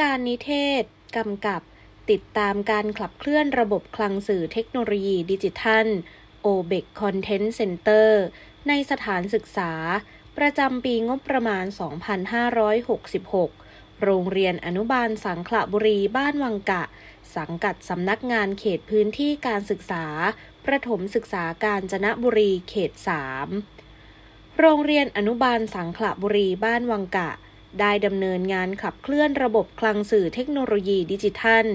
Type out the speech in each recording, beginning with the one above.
การนิเทศ กำกับ ติดตามการขับเคลื่อนระบบคลังสื่อเทคโนโลยีดิจิทัล OBEC Content Center ในสถานศึกษา ประจำปีงบประมาณ 2566 โรงเรียนอนุบาลสังขละบุรีบ้านวังกะ สังกัดสำนักงานเขตพื้นที่การศึกษา ประถมศึกษาการจนบุรีเขต 3 โรงเรียนอนุบาลสังขละบุรีบ้านวังกะ ได้ดำเนินงานขับเคลื่อนระบบคลังสื่อเทคโนโลยีดิจิทัล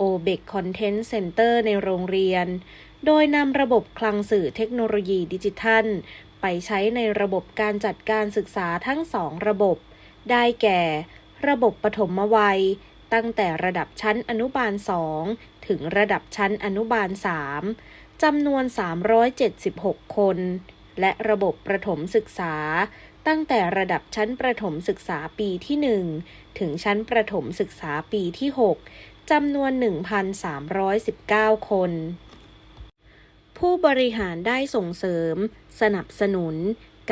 OBEC Content Center ในโรงเรียน โดยนำระบบคลังสื่อเทคโนโลยีดิจิทัล ไปใช้ในระบบการจัดการศึกษาทั้งสองระบบ ได้แก่ ระบบปฐมวัย ตั้งแต่ระดับชั้นอนุบาล 2 ถึงระดับชั้นอนุบาล 3จำนวน 376 คน และระบบประถมศึกษา ตั้งแต่ระดับชั้นประถมศึกษาปีที่ 1 ถึงชั้นประถมศึกษาปีที่ 6 จำนวน 1,319 คน ผู้บริหารได้ส่งเสริม สนับสนุน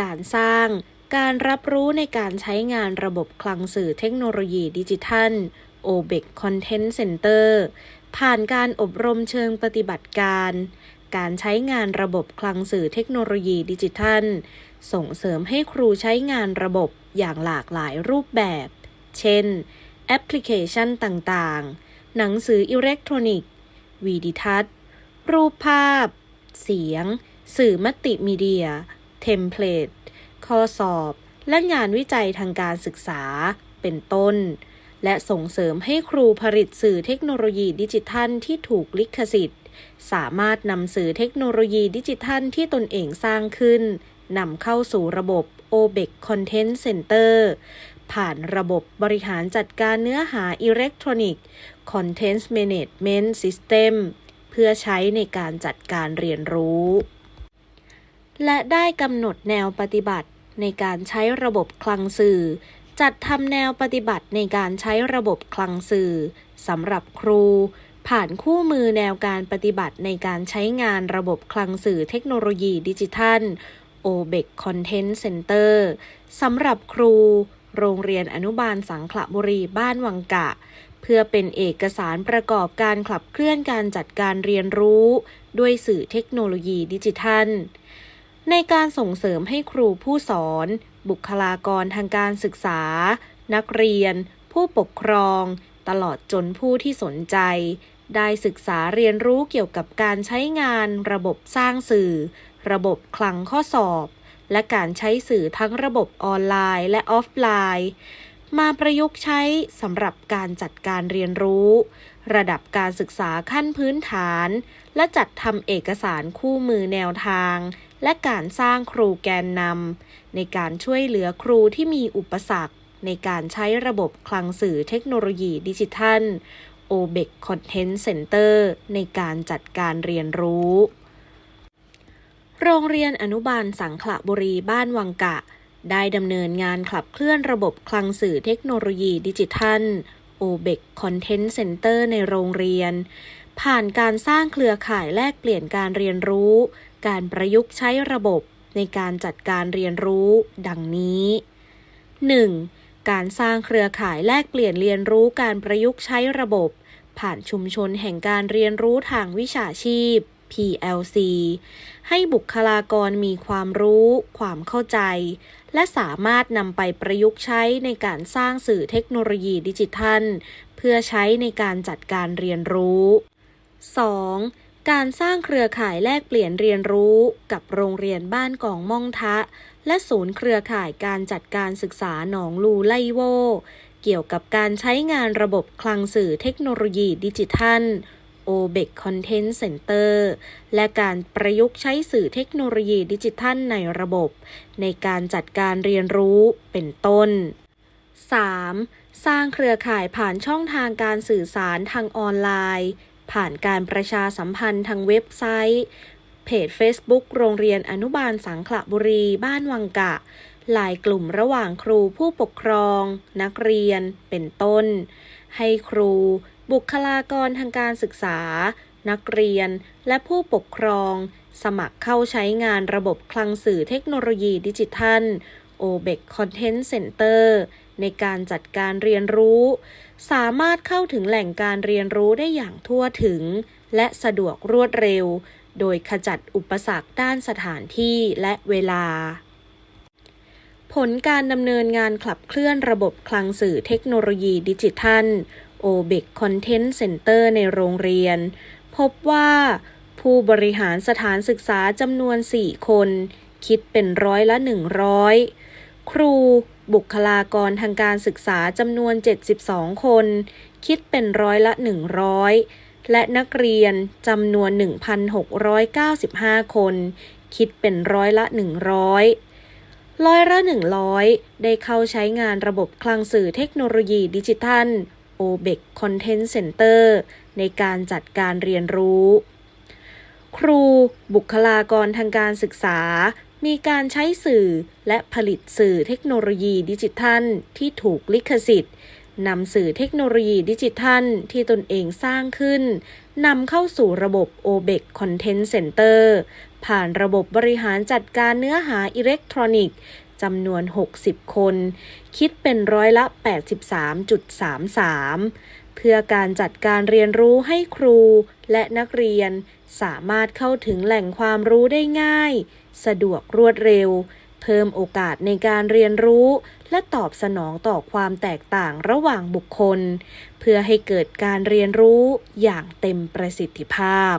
การสร้าง การรับรู้ในการใช้งานระบบคลังสื่อเทคโนโลยีดิจิทัล OBEC Content Center ผ่านการอบรมเชิงปฏิบัติการ การใช้งานระบบคลังสื่อเทคโนโลยีดิจิทัล ส่งเสริมให้ครูใช้งานระบบอย่างหลากหลายรูปแบบ เช่น แอปพลิเคชันต่างๆ หนังสืออิเล็กทรอนิกส์ วีดิทัศน์ รูปภาพ เสียง สื่อมัลติมีเดีย เทมเพลต ข้อสอบ และงานวิจัยทางการศึกษา เป็นต้น และส่งเสริมให้ครูผลิตสื่อเทคโนโลยีดิจิทัลที่ถูกลิขสิทธิ์ สามารถนำสื่อเทคโนโลยีดิจิทัลที่ตนเองสร้างขึ้น นำเข้าสู่ระบบ OBEC Content Center ผ่านระบบบริหารจัดการเนื้อหาอิเล็กทรอนิกส์ Content Management System เพื่อใช้ในการจัดการเรียนรู้ และได้กำหนดแนวปฏิบัติในการใช้ระบบคลังสื่อ จัดทำแนวปฏิบัติในการใช้ระบบคลังสื่อสำหรับครู ผ่านคู่มือแนวการปฏิบัติในการใช้งานระบบคลังสื่อเทคโนโลยีดิจิทัล OBEC Content Center สำหรับครู โรงเรียนอนุบาลสังขละบุรีบ้านวังกะ เพื่อเป็นเอกสารประกอบการขับเคลื่อนการจัดการเรียนรู้ ด้วยสื่อเทคโนโลยีดิจิทัล ในการส่งเสริมให้ครูผู้สอน บุคลากรทางการศึกษา นักเรียน ผู้ปกครอง ตลอดจนผู้ที่สนใจได้ศึกษาเรียนรู้เกี่ยวกับการใช้งานระบบสร้างสื่อ ระบบคลังข้อสอบ และการใช้สื่อทั้งระบบออนไลน์และออฟไลน์ มาประยุกต์ใช้สำหรับการจัดการเรียนรู้ ระดับการศึกษาขั้นพื้นฐาน และจัดทำเอกสารคู่มือแนวทาง และการสร้างครูแกนนำในการช่วยเหลือครูที่มีอุปสรรค ในการใช้ระบบคลังสื่อเทคโนโลยีดิจิทัล OBEC Content Center ในการจัดการเรียนรู้ โรงเรียนอนุบาลสังขละบุรีบ้านวังกะ ได้ดำเนินงานขับเคลื่อนระบบคลังสื่อเทคโนโลยีดิจิทัล OBEC Content Center ในโรงเรียน ผ่านการสร้างเครือข่ายแลกเปลี่ยนการเรียนรู้ การประยุกต์ใช้ระบบในการจัดการเรียนรู้ ดังนี้ 1. การสร้างเครือข่ายแลกเปลี่ยนเรียนรู้การประยุกต์ใช้ระบบ ผ่านชุมชนแห่งการเรียนรู้ทางวิชาชีพ PLC ให้บุคลากรมีความรู้ ความเข้าใจ และสามารถนำไปประยุกต์ใช้ในการสร้างสื่อเทคโนโลยีดิจิทัล เพื่อใช้ในการจัดการเรียนรู้ 2. การสร้างเครือข่ายแลกเปลี่ยนเรียนรู้กับโรงเรียนบ้านกองม่องทะ และศูนย์เครือข่ายการจัดการศึกษาหนองลูไลโว เกี่ยวกับการใช้งานระบบคลังสื่อเทคโนโลยีดิจิทัล OBEC Content Center และการประยุกต์ใช้สื่อเทคโนโลยีดิจิทัลในระบบ ในการจัดการเรียนรู้เป็นต้น 3. สร้างเครือข่ายผ่านช่องทางการสื่อสารทางออนไลน์ ผ่านการประชาสัมพันธ์ทางเว็บไซต์ เพจ Facebook โรงเรียนอนุบาลสังขละบุรี บ้านวังกะหลายกลุ่มระหว่างครูผู้ปกครอง นักเรียนเป็นต้น ให้ครู บุคลากรทางการศึกษา นักเรียน และผู้ปกครอง สมัครเข้าใช้งานระบบคลังสื่อเทคโนโลยีดิจิทัล OBEC Content Center ในการจัดการเรียนรู้ สามารถเข้าถึงแหล่งการเรียนรู้ได้อย่างทั่วถึง และสะดวกรวดเร็ว โดยขจัดอุปสรรคด้านสถานที่และเวลา ผลการดำเนินงานขับเคลื่อนระบบคลังสื่อเทคโนโลยีดิจิทัล OBEC Content Center ในโรงเรียน พบว่าผู้บริหารสถานศึกษาจำนวน 4 คน คิดเป็นร้อยละ 100 ครูบุคลากรทางการศึกษาจำนวน 72 คน คิดเป็นร้อยละ 100 และนักเรียนจำนวน 1,695 คน คิดเป็นร้อยละ 100 ร้อยละ 100 ได้เข้าใช้งานระบบคลังสื่อเทคโนโลยีดิจิทัล OBEC Content Center ในการจัดการเรียนรู้ ครูบุคลากรทางการศึกษา มีการใช้สื่อและผลิตสื่อเทคโนโลยีดิจิทัล ที่ถูกลิขสิทธิ์นำสื่อเทคโนโลยีดิจิทัล ที่ตนเองสร้างขึ้นนำเข้าสู่ระบบ OBEC Content Center ผ่านระบบบริหารจัดการเนื้อหาอิเล็กทรอนิกส์ จำนวน 60 คน คิดเป็นร้อยละ 83.33 เพื่อการจัดการเรียนรู้ให้ครูและนักเรียน สามารถเข้าถึงแหล่งความรู้ได้ง่าย สะดวกรวดเร็ว เพิ่มโอกาสในการเรียนรู้ และตอบสนองต่อความแตกต่างระหว่างบุคคล เพื่อให้เกิดการเรียนรู้อย่างเต็มประสิทธิภาพ